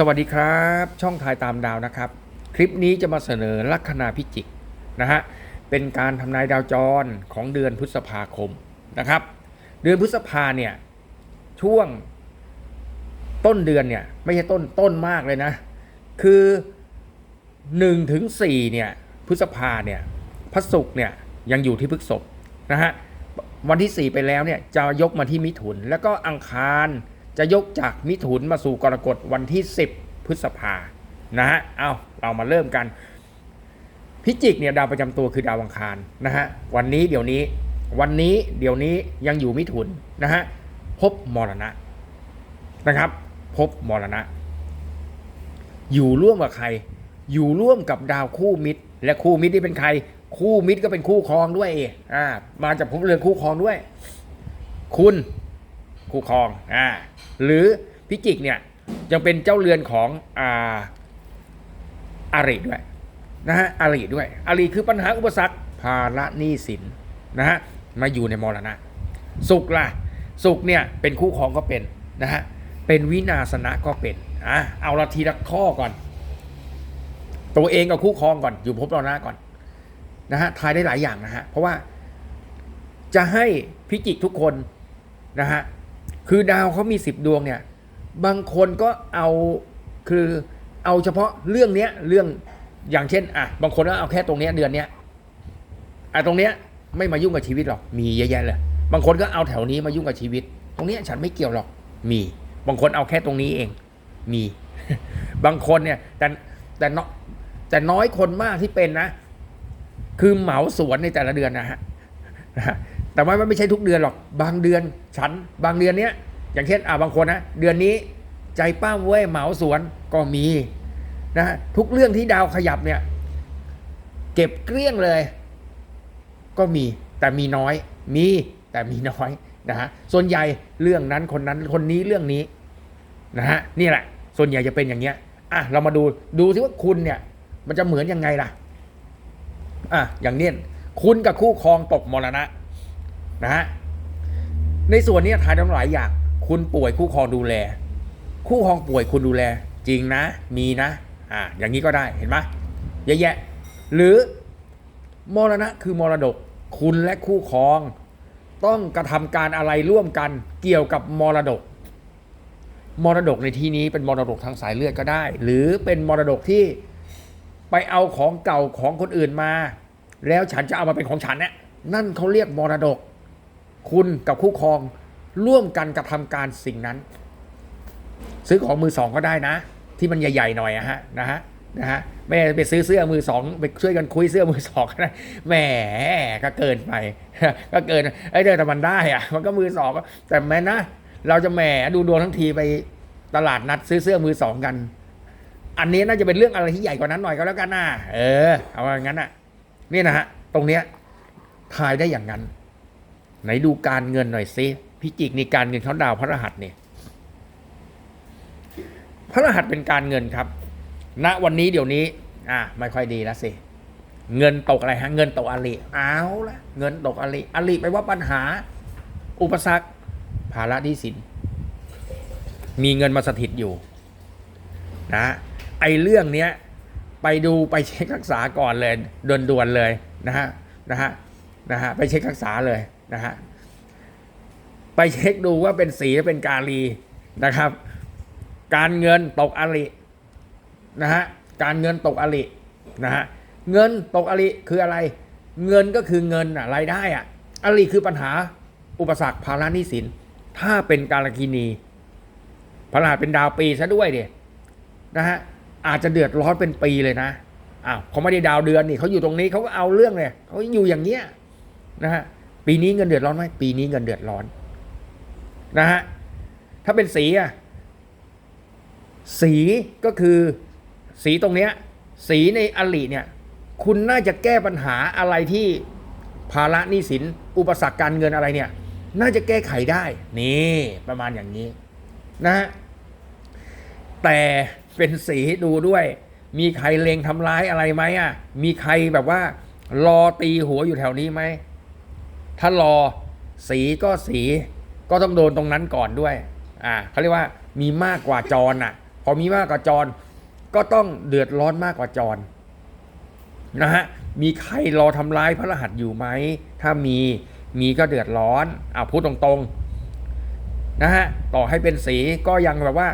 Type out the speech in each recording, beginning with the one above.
สวัสดีครับ ช่องทายตามดาวนะครับ คลิปนี้จะมาเสนอลัคนาพิจิกนะฮะเป็นการทำนายดาวจรของเดือนพฤษภาคมนะครับ เดือนพฤษภาเนี่ยช่วงต้นเดือนเนี่ยไม่ใช่ต้นต้นมากเลยนะ คือ1ถึง4เนี่ยพฤษภาเนี่ยพระศุกร์เนี่ยยังอยู่ที่พฤษภนะฮะวันที่ 4 ไปแล้วเนี่ยจะยกมาที่มิถุน แล้วก็อังคาร จะยกจากมิถุนมาสู่กรกฎวันที่ 10 พฤษภานะฮะเอาเรามาเริ่มกัน พิจิกเนี่ยดาวประจำตัวคือดาวอังคารนะฮะวันนี้เดี๋ยวนี้ วันนี้เดี๋ยวนี้ยังอยู่มิถุนนะฮะพบมรณะนะครับ พบมรณะ อยู่ร่วมกับใคร อยู่ร่วมกับดาวคู่มิตร และคู่มิตรที่เป็นใคร คู่มิตรก็เป็นคู่ครองด้วยอ่ามาจากภพเรือนคู่ครองด้วย คุณ คู่ครองอ่าหรือพิจิกเนี่ยยังเป็นเจ้าเรือนของอ่าอาริด้วยนะฮะอาริด้วยอาริคือปัญหาอุปสรรคภาระหนี้สินนะฮะมาอยู่ในมรณะ สุขล่ะสุขเนี่ยเป็นคู่ครองก็เป็นนะฮะเป็นวินาสนะก็เป็นอะเอาละทีละข้อก่อน ตัวเองกับคู่ครองก่อนอยู่ภพมรณะก่อนนะฮะทายได้หลายอย่างนะฮะเพราะว่าจะให้พิจิกทุกคนนะฮะ คือดาวเขามีสิบดวงเนี่ย บางคนก็เอาคือเอาเฉพาะเรื่องเนี้ยเรื่องอย่างเช่นอะบางคนก็เอาแค่ตรงเนี้ยเดือนเนี้ยอะตรงเนี้ยไม่มายุ่งกับชีวิตหรอกมีเยอะแยะเลยบางคนก็เอาแถวนี้มายุ่งกับชีวิต ตรงเนี้ยฉันไม่เกี่ยวหรอกมี บางคนเอาแค่ตรงนี้เอง มี บางคนเนี่ยแต่แต่เนาะแต่น้อยคนมากที่เป็นนะ คือเหมาสวนในแต่ละเดือนนะฮะนะฮะ แต่ว่ามันไม่ใช่ทุกเดือนหรอก บางเดือนฉัน บางเดือนเนี้ย อย่างเช่น อ่าบางคนนะ เดือนนี้ใจป้ามเว้ยเหมาสวนก็มีนะฮะทุกเรื่องที่ดาวขยับเนี่ย เก็บเกลี้ยงเลย ก็มี แต่มีน้อย มีแต่มีน้อยนะฮะ ส่วนใหญ่เรื่องนั้นคนนั้นคนนี้เรื่องนี้นะฮะ นี่แหละ ส่วนใหญ่จะเป็นอย่างเงี้ย อะ เรามาดู ดูซิว่าคุณเนี่ย มันจะเหมือนยังไงล่ะ อะ อย่างเนี้ยคุณกับคู่ครองตกมรณะ นะฮะในส่วนนี้ทายได้หลายอย่างคุณป่วยคู่ครองดูแล คู่ครองป่วยคุณดูแล จริงนะ มีนะ อะอย่างนี้ก็ได้เห็นไหมเยอะแยะ หรือมรณะคือมรดก คุณและคู่ครอง ต้องกระทำการอะไรร่วมกันเกี่ยวกับมรดก มรดกในที่นี้เป็นมรดกทางสายเลือดก็ได้ หรือเป็นมรดกที่ไปเอาของเก่าของคนอื่นมา แล้วฉันจะเอามาเป็นของฉันเนี่ยนั่นเขาเรียกมรดก คุณกับคู่ครองร่วมกันกระทำการสิ่งนั้น ซื้อของมือสองก็ได้นะ ที่มันใหญ่ๆหน่อยอะฮะนะฮะนะฮะไม่ไปซื้อเสื้อมือสองไปช่วยกันคุยเสื้อมือสองก็ได้แหมก็เกินไป ก็เกินไอ้เดี๋ยวแต่มันได้อะมันก็มือสองก็แต่แม้นะ เราจะแหมดูดวงทั้งทีไปตลาดนัดซื้อเสื้อมือสองกัน อันนี้น่าจะเป็นเรื่องอะไรที่ใหญ่กว่านั้นหน่อยก็แล้วกันนะเออ เอาอย่างนั้นอะนี่นะฮะตรงเนี้ยทายได้อย่างนั้น ไหนดูการเงินหน่อยซิพิจิกนี่การเงินเขาดาวพระรหัสเนี่ยพระรหัสเป็นการเงินครับณวันนี้เดี๋ยวนี้ อะไม่ค่อยดีแล้วสิเงินตกอะไรฮะเงินตกอลิเอาละเงินตกอลิอลิไปว่าปัญหา อุปสรรคภาระหนี้สิน มีเงินมาสถิตอยู่ นะไอ้เรื่องเนี้ยไปดูไปเช็ครักษาก่อนเลยด่วนๆเลยนะฮะนะฮะนะฮะไปเช็ครักษาเลย นะฮะไปเช็คดูว่าเป็นสีเป็นกาลีนะครับ การเงินตกอรินะฮะการเงินตกอรินะฮะเงินตกอริคืออะไร เงินก็คือเงินอะรายได้อะอริคือปัญหาอุปสรรคภาระหนี้สิน ถ้าเป็นการกินีพระรหัสเป็นดาวปีซะด้วยเดียนะฮะอาจจะเดือดร้อนเป็นปีเลยนะอ้าวเขาไม่ได้ดาวเดือนนี่เขาอยู่ตรงนี้เขาก็เอาเรื่องเลยเขาอยู่อย่างเงี้ยนะฮะ ปีนี้เงินเดือดร้อนไหมปีนี้เงินเดือดร้อนนะฮะถ้าเป็นสีอะสีก็คือสีตรงเนี้ยสีในอลิเนี่ยคุณน่าจะแก้ปัญหาอะไรที่ภาระหนี้สินอุปสรรคการเงินอะไรเนี่ยน่าจะแก้ไขได้ นี่ประมาณอย่างนี้นะฮะแต่เป็นสีดูด้วย มีใครเลงทำร้ายอะไรไหมอะมีใครแบบว่ารอตีหัวอยู่แถวนี้ไหม ถ้ารอสีก็สีก็ต้องโดนตรงนั้นก่อนด้วย อ่าเขาเรียกว่ามีมากกว่าจรอะ พอมีมากกว่าจร ก็ต้องเดือดร้อนมากกว่าจรนะฮะ มีใครรอทำร้ายพระรหัสอยู่ไหม ถ้ามี มีก็เดือดร้อน อ่าพูดตรงๆนะฮะ ต่อให้เป็นสีก็ยังแบบว่า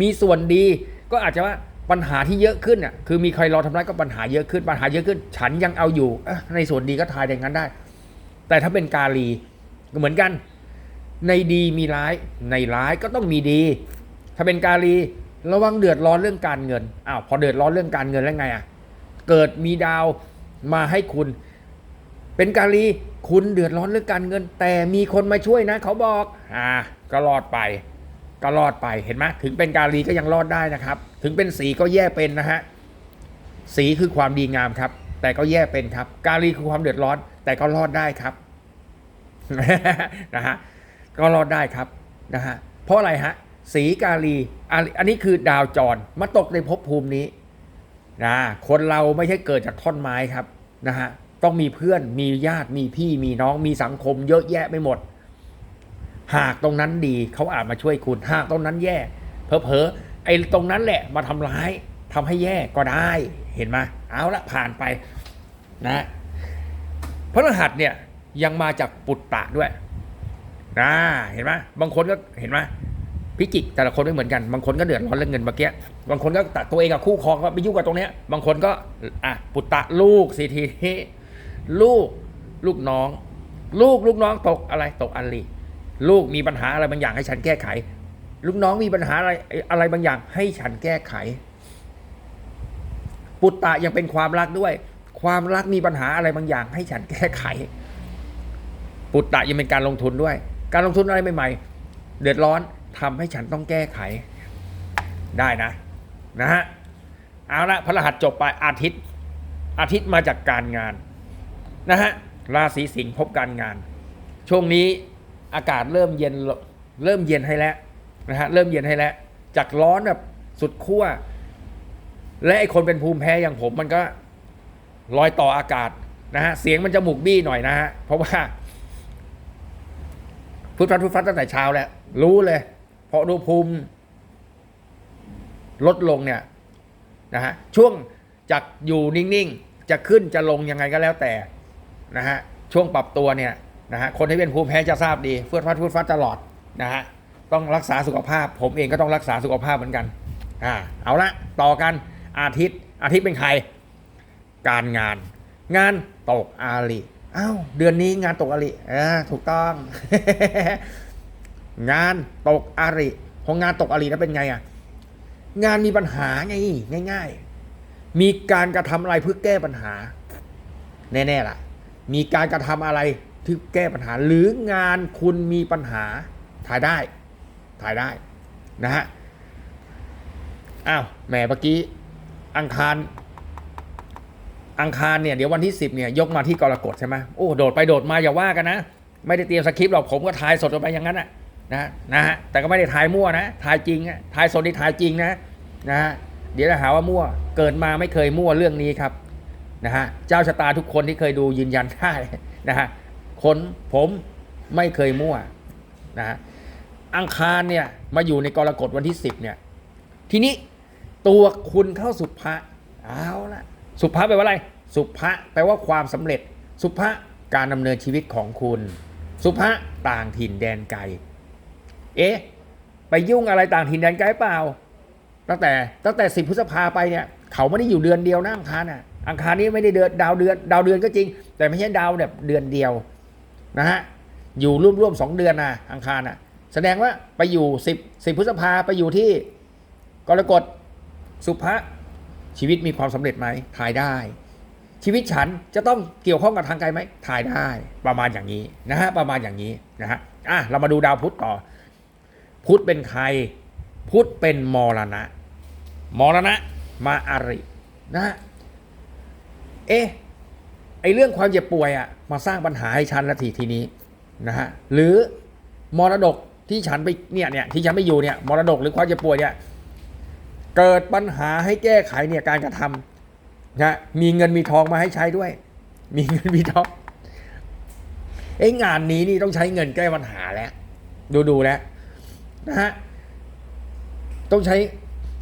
มีส่วนดี ก็อาจจะว่าปัญหาที่เยอะขึ้นอะ คือมีใครรอทำร้ายก็ปัญหาเยอะขึ้น ปัญหาเยอะขึ้น ฉันยังเอาอยู่ในส่วนดีก็ทายอย่างนั้นได้ แต่ถ้าเป็นกาลีก็เหมือนกัน ในดีมีร้าย ในร้ายก็ต้องมีดี ถ้าเป็นกาลีระวังเดือดร้อนเรื่องการเงินอ้าวพอเดือดร้อนเรื่องการเงินแล้วไงอะเกิดมีดาวมาให้คุณ เป็นกาลีคุณเดือดร้อนเรื่องการเงิน แต่มีคนมาช่วยนะ เขาบอกอ่าก็รอดไปก็รอดไปเห็นไหมถึงเป็นกาลีก็ยังรอดได้นะครับ ถึงเป็นสีก็แย่เป็นนะฮะสีคือความดีงามครับ แต่ก็แย่เป็นครับ กาลีคือความเดือดร้อน แต่ก็รอดได้ครับนะฮะก็รอดได้ครับนะฮะเพราะอะไรฮะสีกาลีอันอันนี้คือดาวจรมาตกในภพภูมินี้นะคนเราไม่ใช่เกิดจากท่อนไม้ครับนะฮะต้องมีเพื่อนมีญาติมีพี่มีน้องมีสังคม เยอะแยะไม่หมด หากตรงนั้นดีเขาอาจมาช่วยคุณ หากตรงนั้นแย่เพอเพอไอ้ตรงนั้นแหละมาทำร้าย ทำให้แย่ก็ได้เห็นไหมเอาละผ่านไปนะพระรหัสเนี่ยยังมาจากปุตตะด้วยนะเห็นไหมบางคนก็เห็นไหมพิจิกแต่ละคนไม่เหมือนกัน บางคนก็เดือดร้อนเรื่องเงินเมื่อกี้บางคนก็ตัดตัวเองกับคู่ครองก็ไปยุ่งกับตรงเนี้ย บางคนก็อะปุตตะลูกสิทีนี้ลูกลูกน้อง ลูกลูกน้องตกอะไรตกอันลีลูกมีปัญหาอะไรบางอย่างให้ฉันแก้ไข ลูกน้องมีปัญหาอะไรอะไรบางอย่างให้ฉันแก้ไข ปุตตะยังเป็นความรักด้วย ความรักมีปัญหาอะไรบางอย่าง ให้ฉันแก้ไข ปุตตะยังเป็นการลงทุนด้วย การลงทุนอะไรใหม่ๆ เดือดร้อนทำให้ฉันต้องแก้ไข ได้นะ นะฮะเอาละพระรหัสจบไปอาทิตย์ อาทิตย์มาจากการงานนะฮะราศีสิงห์พบการงาน ช่วงนี้อากาศเริ่มเย็นเริ่มเย็นให้แล้วนะฮะเริ่มเย็นให้แล้วจากร้อนแบบสุดขั้ว และไอคนเป็นภูมิแพ้อย่างผมมันก็ลอยต่ออากาศนะฮะเสียงมันจะหมุกบี้หน่อยนะฮะเพราะว่าพุทฟัดพุทฟัดตั้งแต่เช้าแล้ว รู้เลยเพราะอุณหภูมิ ลดลงเนี่ยนะฮะช่วงจากอยู่นิ่งๆ จะขึ้นจะลงยังไงก็แล้วแต่นะฮะช่วงปรับตัวเนี่ยนะฮะคนที่เป็นภูมิแพ้จะทราบดีเฟื่อฟัดฟืดฟัดตลอดนะฮะต้องรักษาสุขภาพ ผมเองก็ต้องรักษาสุขภาพเหมือนกันอ่าเอาละต่อกัน อาทิตย์ อาทิตย์เป็นใคร การงาน งานตกอาลีอ้าวเดือนนี้งานตกอาลีอ่าถูกต้อง งานตกอาริพองานตกอาริแล้วเป็นไงอะงานมีปัญหาไงง่าย ๆ มีการกระทำอะไรเพื่อแก้ปัญหา แน่ๆล่ะ มีการกระทำอะไรที่แก้ปัญหา หรืองานคุณมีปัญหาถ่ายได้ ถ่ายได้นะฮะอ้าวแหมเมื่อกี้ อังคาร อังคารเนี่ยเดี๋ยววันที่สิบเนี่ยยกมาที่กรกฎใช่ไหมโอ้โดดไปโดดมาอย่าว่ากันนะ ไม่ได้เตรียมสคริปต์หรอกผมก็ทายสดออกไปอย่างนั้นนะนะนะฮะแต่ก็ไม่ได้ทายมั่วนะทายจริงอะทายสดที่ทายจริงนะนะฮะเดี๋ยวจะหาว่ามั่ว เกิดมาไม่เคยมั่วเรื่องนี้ครับนะฮะเจ้าชะตาทุกคนที่เคยดูยืนยันได้นะฮะคนผมไม่เคยมั่วนะฮะอังคารเนี่ยมาอยู่ในกรกฎวันที่สิบเนี่ยทีนี้ ตัวคุณเข้าสุภะเอาละสุภะแปลว่าอะไร สุภะแปลว่าความสำเร็จ สุภะการดำเนินชีวิตของคุณ สุภะต่างถิ่นแดนไกล เอ๊ะไปยุ่งอะไรต่างถิ่นแดนไกลเปล่า ตั้งแต่ตั้งแต่สิบพฤษภาไปเนี่ยเขาไม่ได้อยู่เดือนเดียวนะอังคารอะอังคารนี้ไม่ได้เดือนดาวเดือนดาวเดือนก็จริง แต่ไม่ใช่ดาวแบบเดือนเดียวนะฮะอยู่ร่วมร่วมๆสองเดือนนะอังคารอะแสดงว่าไปอยู่สิบสิบพฤษภาไปอยู่ที่กรกฎ สุภะชีวิตมีความสำเร็จไหมถ่ายได้ ชีวิตฉันจะต้องเกี่ยวข้องกับทางไกลไหมถ่ายได้ประมาณอย่างนี้นะฮะประมาณอย่างนี้นะฮะอะเรามาดูดาวพุธต่อ พุธเป็นใคร พุธเป็นมรณะ มรณะมาอารินะฮะเอ๊ะไอเรื่องความเจ็บป่วยอะมาสร้างปัญหาให้ฉันละทีทีนี้นะฮะหรือมรดกที่ฉันไปเนี่ยเนี่ยที่ฉันไปอยู่เนี่ยมรดกหรือความเจ็บป่วยเนี่ย เกิดปัญหาให้แก้ไขเนี่ยการกระทำนะมีเงินมีทองมาให้ใช้ด้วย มีเงินมีทองไอ้งานนี้นี่ต้องใช้เงินแก้ปัญหาแล้ว ดูดูแล้วนะฮะต้องใช้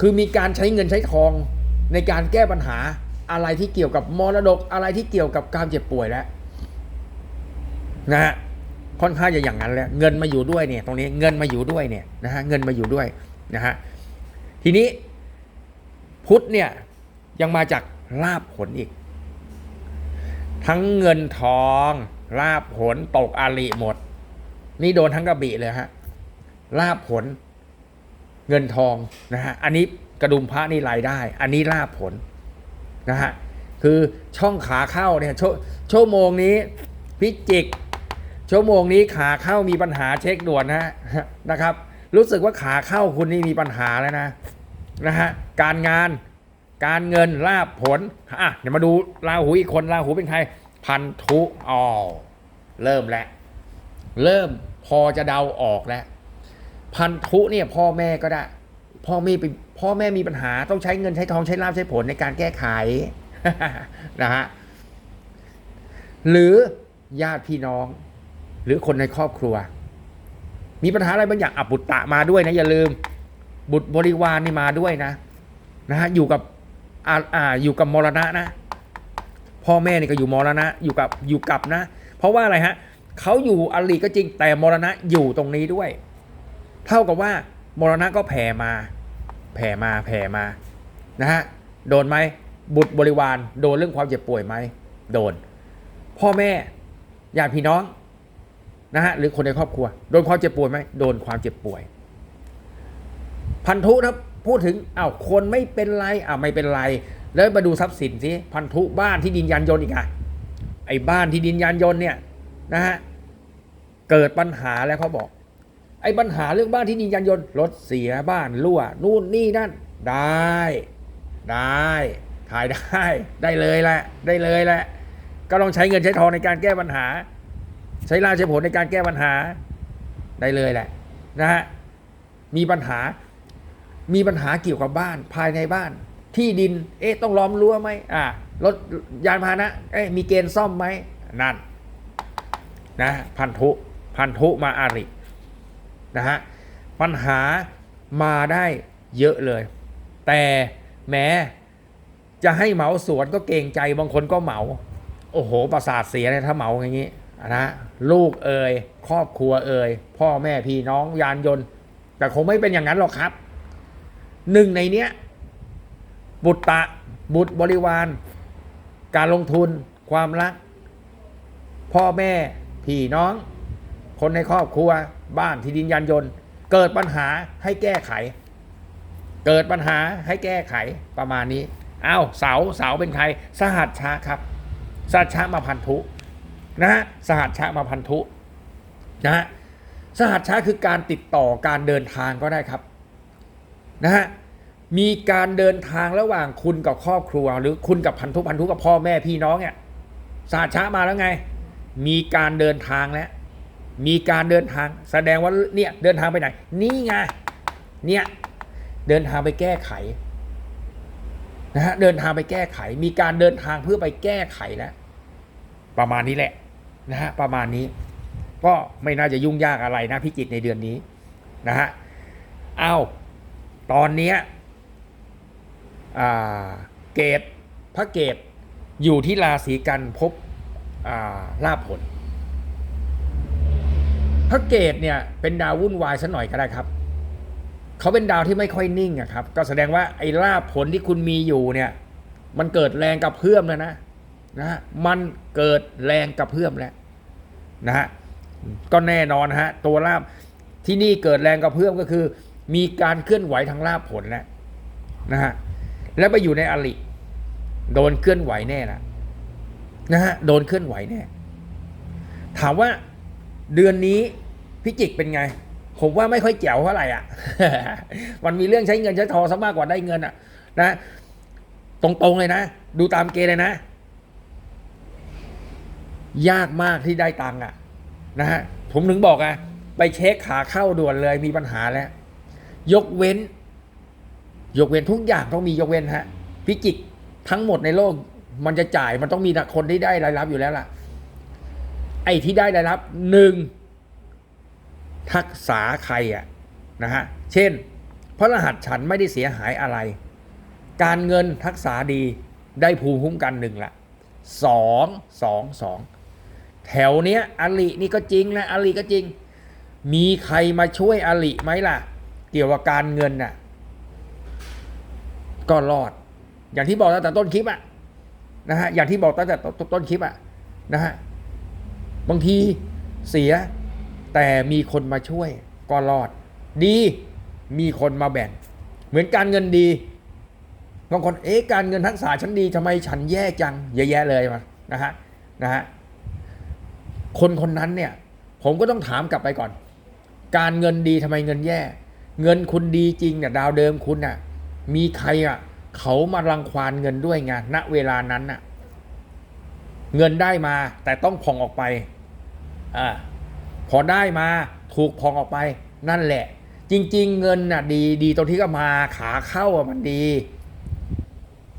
คือมีการใช้เงินใช้ทองในการแก้ปัญหาอะไรที่เกี่ยวกับมรดกอะไรที่เกี่ยวกับการเจ็บป่วยแล้วนะฮะค่อนข้างจะอย่างนั้นแล้วเงินมาอยู่ด้วยเนี่ย ตรงนี้เงินมาอยู่ด้วยเนี่ยนะฮะเงินมาอยู่ด้วยนะฮะทีนี้ พุทธเนี่ยยังมาจากลาบผลอีก ทั้งเงินทองลาบผลตกอาลีหมด นี่โดนทั้งกระบี่เลยฮะลาบผล เงินทองนะฮะอันนี้กระดุมพระนี่รายได้ อันนี้ลาบผลนะฮะคือช่องขาเข้าเนี่ยชั่วชั่วโมงนี้พิจิก ชั่วโมงนี้ขาเข้ามีปัญหาเช็คด่วนนะฮะนะครับ รู้สึกว่าขาเข้าคุณนี่มีปัญหาแล้วนะ นะฮะการงานการเงินลาบผลอะเดี๋ยวมาดูราหูอีกคนราหูเป็นใคร พันธุอ๋อเริ่มแล้วเริ่มพอจะเดาออกแล้ว พันธุเนี่ยพ่อแม่ก็ได้ พ่อแม่เป็นพ่อแม่มีปัญหาต้องใช้เงินใช้ทองใช้ลาบใช้ผลในการแก้ไขนะฮะหรือญาติพี่น้อง หรือคนในครอบครัว มีปัญหาอะไรบางอย่างอะบุตรตะมาด้วยนะอย่าลืม บุตรบริวารนี่มาด้วยนะนะฮะอยู่กับอ่าอ่าอยู่กับมรณะนะ พ่อแม่นี่ก็อยู่มรณะอยู่กับอยู่กับนะ เพราะว่าอะไรฮะเขาอยู่อลีก็จริงแต่มรณะอยู่ตรงนี้ด้วย เท่ากับว่ามรณะก็แผ่มา แผ่มาแผ่มานะฮะโดนไหมบุตรบริวาร โดนเรื่องความเจ็บป่วยไหมโดน พ่อแม่ญาติพี่น้องนะฮะหรือคนในครอบครัว โดนความเจ็บป่วยไหมโดนความเจ็บป่วย พันธุนะพูดถึงอ้าวคนไม่เป็นไรอ้าวไม่เป็นไร แล้วมาดูทรัพย์สินสิพันธุบ้านที่ดินยานยนต์อีกอะไอ้บ้านที่ดินยานยนต์เนี่ยนะฮะเกิดปัญหาแล้วเขาบอก ไอ้ปัญหาเรื่องบ้านที่ดินยานยนต์รถเสียบ้านรั่วนู่นนี่นั่นได้ ได้ถ่ายได้ได้เลยแหละได้เลยแหละ ก็ต้องใช้เงินใช้ทองในการแก้ปัญหา ใช้ลาใช้ผลในการแก้ปัญหาได้เลยแหละนะฮะมีปัญหา มีปัญหาเกี่ยวกับบ้านภายในบ้าน ที่ดิน เอ๊ะต้องล้อมรั้วไหมอ่ารถยานพาหนะเอ๊ะมีเกณฑ์ซ่อมไหมนั่นนะพันธุพันธุมาอารินะฮะปัญหามาได้เยอะเลย แต่แม้จะให้เหมาสวนก็เกรงใจบางคนก็เหมา โอ้โห ประสาทเสียเลยถ้าเหมาอย่างนี้นะลูกเอ่ยครอบครัวเอ่ยพ่อแม่พี่น้องยานยนต์ แต่คงไม่เป็นอย่างนั้นหรอกครับ หนึ่งในเนี้ย บุตรตะ บุตรบริวาร การลงทุน ความรัก พ่อแม่ พี่น้อง คนในครอบครัว บ้านที่ดินยานยนต์ เกิดปัญหาให้แก้ไข เกิดปัญหาให้แก้ไขประมาณนี้อ้าวเสาเสาเป็นใคร สหัสชาครับ สหัสชามาพันธุนะฮะสหัสชามาพันธุนะฮะสหัสชาคือการติดต่อการเดินทางก็ได้ครับ นะฮะมีการเดินทางระหว่างคุณกับครอบครัว หรือคุณกับพันธุพันธุกับพ่อแม่พี่น้องเนี่ยสหัสชามาแล้วไง มีการเดินทางแล้วมีการเดินทางแสดงว่าเนี่ยเดินทางไปไหน นี่ไงเนี่ยเดินทางไปแก้ไขนะฮะเดินทางไปแก้ไข มีการเดินทางเพื่อไปแก้ไขแล้วประมาณนี้แหละนะฮะประมาณนี้ ก็ไม่น่าจะยุ่งยากอะไรนะพิจิตในเดือนนี้นะฮะเอา ตอนนี้เกตพระเกตอยู่ที่ราศีกันพบาลาภผล พระเกตเนี่ยเป็นดาววุ่นวายสักหน่อยก็ได้ครับ เขาเป็นดาวที่ไม่ค่อยนิ่งอะครับ ก็แสดงว่าไอ้ลาภผลที่คุณมีอยู่เนี่ย มันเกิดแรงกับเพื่อมแล้วนะนะมันเกิดแรงกับเพื่อมแล้วนะฮะก็แน่นอนฮะตัวลาบที่นี่เกิดแรงกับเพื่อมก็คือ มีการเคลื่อนไหวทางลาภผลแล้วนะฮะแล้วไปอยู่ในอลิโดนเคลื่อนไหวแน่นะนะฮะโดนเคลื่อนไหวแน่ถามว่าเดือนนี้พิจิกเป็นไง ผมว่าไม่ค่อยแจ๋วเท่าไหร่อะ มันมีเรื่องใช้เงินใช้ทองซะมากกว่าได้เงินอะ นะ ตรงๆเลยนะ ดูตามเกณฑ์เลยนะ ยากมากที่ได้ตังค์อะ นะฮะผมถึงบอกอะไปเช็คขาเข้าด่วนเลยมีปัญหาแล้ว ยกเว้น ยกเว้นทุกอย่างต้องมียกเว้นฮะพิจิกทั้งหมดในโลกมันจะจ่ายมันต้องมีคนที่ได้รายรับอยู่แล้วล่ะ ไอ้ที่ได้รายรับหนึ่งทักษาใครอะนะฮะเช่นเพราะรหัสฉันไม่ได้เสียหายอะไร การเงินทักษะดีได้ภูมิคุ้มกันหนึ่งละสองสองสองแถวเนี้ยอลินี่ก็จริงนะอลิก็จริง มีใครมาช่วยอลิไหมล่ะ กี่ยวกับการเงินน่ะ ก็รอด อย่างที่บอกตั้งแต่ต้นคลิปอะนะฮะอย่างที่บอกตั้งแต่ต้นคลิปอะนะฮะบางทีเสียแต่มีคนมาช่วยก็รอด ดีมีคนมาแบ่ง เหมือนการเงินดีบางคนเอ๊ะการเงินทักษะฉันดีทำไมฉันแย่จังเยอะแยะเลยมานะฮะนะฮะคนคนนั้นเนี่ย ผมก็ต้องถามกลับไปก่อน การเงินดีทำไมเงินแย่ เงินคุณดีจริงเนี่ยดาวเดิมคุณน่ะ มีใครอะ เขามารังควานเงินด้วยไงณเวลานั้นน่ะ เงินได้มา แต่ต้องผ่องออกไปอ่าพอได้มาถูกผ่องออกไป นั่นแหละ จริง ๆ เงินน่ะ ดีดีตรงที่ก็มาขาเข้าอะมันดี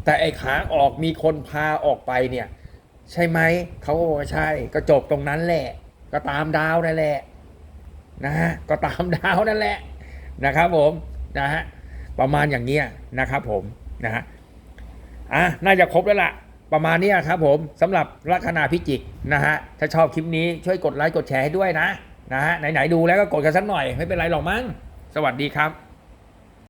แต่ไอ้ขาออกมีคนพาออกไปเนี่ย ใช่ไหมเขาก็บอกว่าใช่ ก็จบตรงนั้นแหละ ก็ตามดาวนั่นแหละ นะฮะก็ตามดาวนั่นแหละ นะครับผมนะฮะประมาณอย่างเนี้ยนะครับผมนะฮะอะน่าจะครบแล้วล่ะ ประมาณนี้ครับผมสำหรับลัคนาพิจิกนะฮะถ้าชอบคลิปนี้ช่วยกดไลค์กดแชร์ให้ด้วยนะนะฮะไหนๆดูแล้วก็กดกันสักหน่อยไม่เป็นไรหรอกมั้งสวัสดีครับ